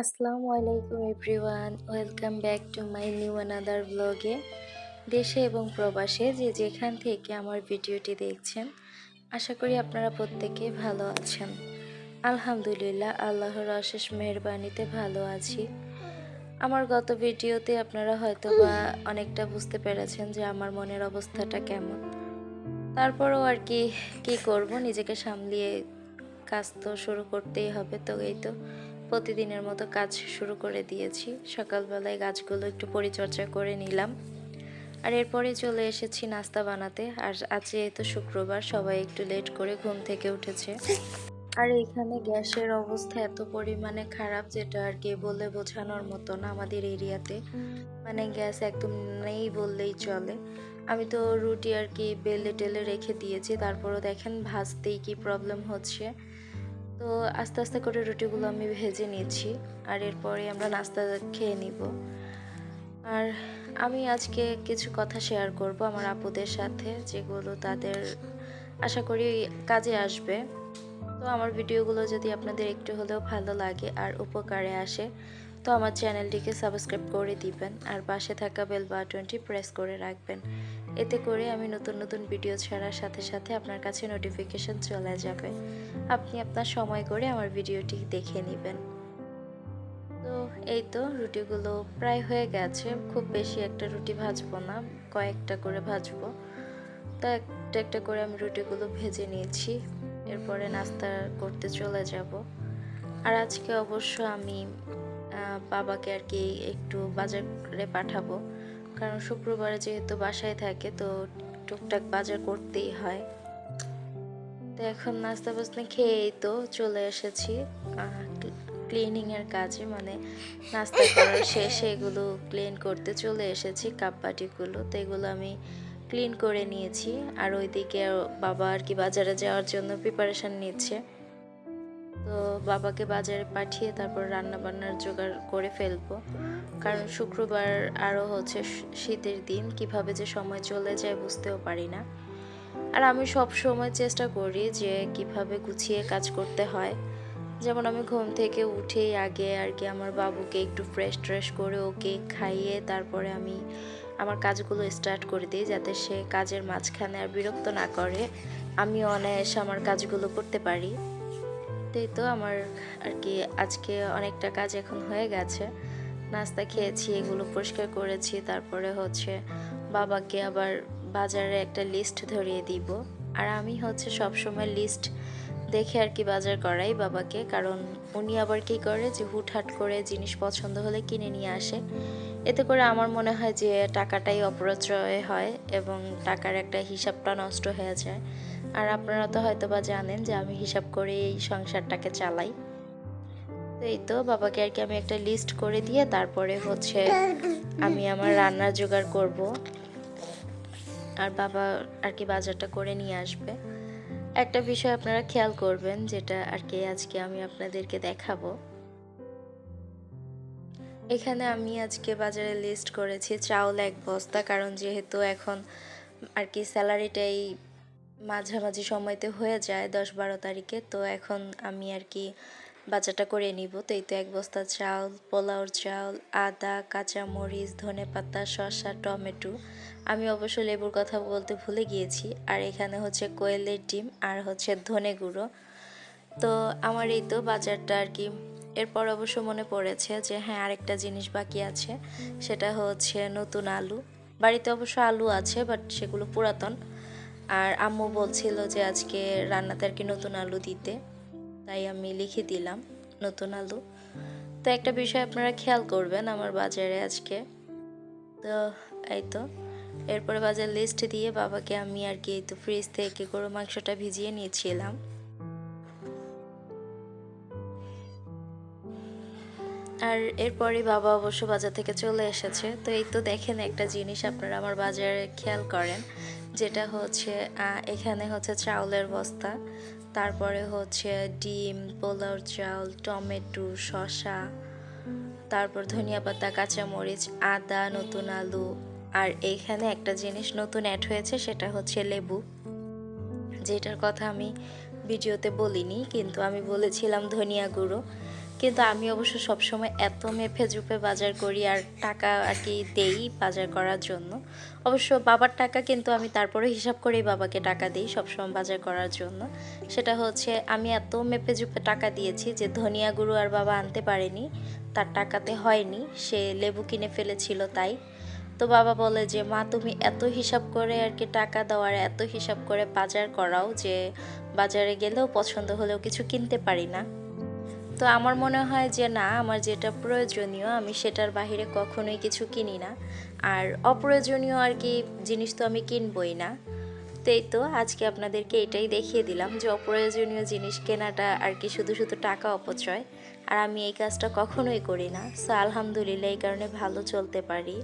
আসসালামু আলাইকুম everyone, welcome back to my new another ব্লগে। দেশে এবং প্রবাসে যে যেখান থেকে আমার ভিডিওটি দেখছেন, আশা করি আপনারা প্রত্যেকে ভালো আছেন। আলহামদুলিল্লাহ, আল্লাহর অশেষ মেহরবানিতে ভালো আছি। আমার গত ভিডিওতে আপনারা হয়তো বা অনেকটা বুঝতে পেরেছেন যে আমার মনের অবস্থাটা কেমন। তারপরও আর কি কি করব? নিজেকে সামলিয়ে কাজ তো শুরু করতেই হবে, তো এই তো। প্রতিদিনের মতো কাজ শুরু করে দিয়েছি। সকালবেলায় গাছগুলো একটু পরিচর্যা করে নিলাম। আর এরপরে চলে এসেছি নাস্তা বানাতে। আর আজ যেহেতু শুক্রবার, সবাই একটু লেট করে ঘুম থেকে উঠেছে। আর এখানে গ্যাসের অবস্থা এত পরিমাণে খারাপ যেটা আর কি বলে বোঝানোর মতো না আমাদের এরিয়াতে। মানে গ্যাস একদম নেই বললেই চলে। আমি তো রুটি আর কি বেলে টেলে রেখে দিয়েছি। তারপরও দেখেন ভাজতেই কি প্রবলেম হচ্ছে। তো আস্তে আস্তে করে রুটিগুলো আমি ভেজে নিচ্ছি আর এরপরে আমরা নাস্তা খেয়ে নিব। আর আমি আজকে কিছু কথা শেয়ার করব আমার আপুদের সাথে, যেগুলো তাদের আশা করি কাজে আসবে। তো আমার ভিডিওগুলো যদি আপনাদের একটু হলেও ভালো লাগে আর উপকারে আসে তো আমার চ্যানেলটিকে সাবস্ক্রাইব করে দিবেন আর পাশে থাকা বেল বাটনটি প্রেস করে রাখবেন। এতে করে আমি নতুন নতুন ভিডিও ছাড়ার সাথে সাথে আপনার কাছে নোটিফিকেশন চলে যাবে। আপনি আপনার সময় করে আমার ভিডিওটি দেখে নেবেন। তো এই তো রুটিগুলো প্রায় হয়ে গেছে। খুব বেশি একটা রুটি ভাজবো না, কয়েকটা করে ভাজবো। তো একটা একটা করে আমি রুটিগুলো ভেজে নিয়েছি। এরপরে নাস্তা করতে চলে যাব। আর আজকে অবশ্য আমি বাবাকে আর কি একটু বাজারে পাঠাবো। কারণ শুক্রবারে যেহেতু বাসায় থাকে, তো টুকটাক বাজার করতেই হয়। তো এখন নাস্তা বাস্তা খেয়েই তো চলে এসেছি। ক্লিনিংয়ের কাজে মানে নাস্তা করার শেষে এগুলো ক্লিন করতে চলে এসেছি কাপ বাটিগুলো। তো এগুলো আমি ক্লিন করে নিয়েছি। আর ওইদিকে বাবা আর কি বাজারে যাওয়ার জন্য প্রিপারেশান নিচ্ছে। তো বাবাকে বাজারে পাঠিয়ে তারপর রান্না বান্নার জোগাড় করে ফেলব। কারণ শুক্রবার আরও হচ্ছে শীতের দিন, কীভাবে যে সময় চলে যায় বুঝতেও পারি না। আর আমি সব সময় চেষ্টা করি যে কীভাবে গুছিয়ে কাজ করতে হয়। যেমন আমি ঘুম থেকে উঠেই আগে আর কি আমার বাবুকে একটু ফ্রেশ ট্রেশ করে ওকে খাইয়ে তারপরে আমি আমার কাজগুলো স্টার্ট করে দিই, যাতে সে কাজের মাঝখানে আর বিরক্ত না করে। আমি অনায়াসে আমার কাজগুলো করতে পারি। তাই তো আমার আর কি আজকে অনেকটা কাজ এখন হয়ে গেছে। নাস্তা খেয়েছি, এগুলো পরিষ্কার করেছি, তারপরে হচ্ছে বাবাকে আবার বাজারে একটা লিস্ট ধরিয়ে দিব। আর আমি হচ্ছে সব সময় লিস্ট দেখে আর কি বাজার করাই বাবাকে, কারণ উনি আবার কি করে যে হুটহাট করে জিনিস পছন্দ হলে কিনে নিয়ে আসে। এতে করে আমার মনে হয় যে টাকাটাই অপচয় হয় এবং টাকার একটা হিসাবটা নষ্ট হয়ে যায়। আর আপনারা তো হয়তো বা জানেন যে আমি হিসাব করে এই সংসারটাকে চালাই। তো এই তো বাবাকে আর কি আমি একটা লিস্ট করে দিয়ে তারপরে হচ্ছে আমি আমার রান্নার জোগাড় করব। আর বাবা আর কি বাজারটা করে নিয়ে আসবে। একটা বিষয় আপনারা খেয়াল করবেন, যেটা আর কি আজকে আমি আপনাদেরকে দেখাবো। এখানে আমি আজকে বাজারে লিস্ট করেছি চাউল এক বস্তা, কারণ যেহেতু এখন আর কি স্যালারিটাই মাঝামাঝি সময়তে হয়ে যায় দশ বারো তারিখে, তো এখন আমি আর কি বাজারটা করে নিব। তো এই তো এক বস্তা চাউল পোলাওর চাউল আদা, কাঁচামরিচ, ধনে পাতা, শসা, টমেটো। আমি অবশ্য লেবুর কথা বলতে ভুলে গিয়েছি। আর এখানে হচ্ছে কোয়েলের ডিম আর হচ্ছে ধনে গুঁড়ো। তো আমার এই তো বাজারটা আর কি। এরপর অবশ্য মনে পড়েছে যে হ্যাঁ আরেকটা জিনিস বাকি আছে। সেটা হচ্ছে নতুন আলু। বাড়িতে অবশ্য আলু আছে, বাট সেগুলো পুরাতন। আর আম্মু বলছিল যে আজকে রান্নাতে আর কি নতুন আলু দিতে, তাই আমি লিখে দিলাম নতুন আলু। তো একটা বিষয় আপনারা খেয়াল করবেন আমার বাজারে আজকে। তো এই তো, এরপরে বাজার লিস্ট দিয়ে বাবাকে আমি আর কি তো ফ্রিজ থেকে গরু মাংসটা ভিজিয়ে নিয়েছিলাম। আর এরপরে বাবা অবশ্য বাজার থেকে চলে এসেছে। তো এই তো দেখেন একটা জিনিস আপনারা আমার বাজারে খেয়াল করেন। যেটা হচ্ছে এখানে হচ্ছে চাউলের বস্তা, তারপরে হচ্ছে ডিম পোলাও চাউল, টমেটো, শসা, তারপর ধনিয়া পাতা, কাঁচামরিচ, আদা, নতুন আলু, আর এইখানে একটা জিনিস নতুন অ্যাড হয়েছে, সেটা হচ্ছে লেবু। যেটার কথা আমি ভিডিওতে বলিনি, কিন্তু আমি বলেছিলাম ধনিয়া গুঁড়ো। কিন্তু আমি অবশ্য সবসময় এত মেপে জুপে বাজার করি আর টাকা আর কি দেই বাজার করার জন্য। অবশ্য বাবার টাকা কিন্তু আমি তারপরে হিসাব করেই বাবাকে টাকা দিই সবসময় বাজার করার জন্য। সেটা হচ্ছে, আমি এত মেপে জুপে টাকা দিয়েছি যে ধনিয়া গুঁড়ো আর বাবা আনতে পারেনি, তার টাকাতে হয়নি, সে লেবু কিনে ফেলেছিল তাই। তো বাবা বলে যে, মা, তুমি এত হিসাব করে আর কি টাকা দেওয়ার এত হিসাব করে বাজার করাও যে বাজারে গেলেও পছন্দ হলেও কিছু কিনতে পারি না। তো আমার মনে হয় যে না, আমার যেটা প্রয়োজনীয় আমি সেটার বাইরে কখনোই কিছু কিনি না। আর অপ্রয়োজনীয় আর কি জিনিস তো আমি কিনবই না। তো এই তো আজকে আপনাদেরকে এটাই দেখিয়ে দিলাম যে অপ্রয়োজনীয় জিনিস কেনাটা আর কি শুধু শুধু টাকা অপচয়। আর আমি এই কাজটা কখনোই করি না। সো আলহামদুলিল্লাহ এই কারণে ভালো চলতে পারি।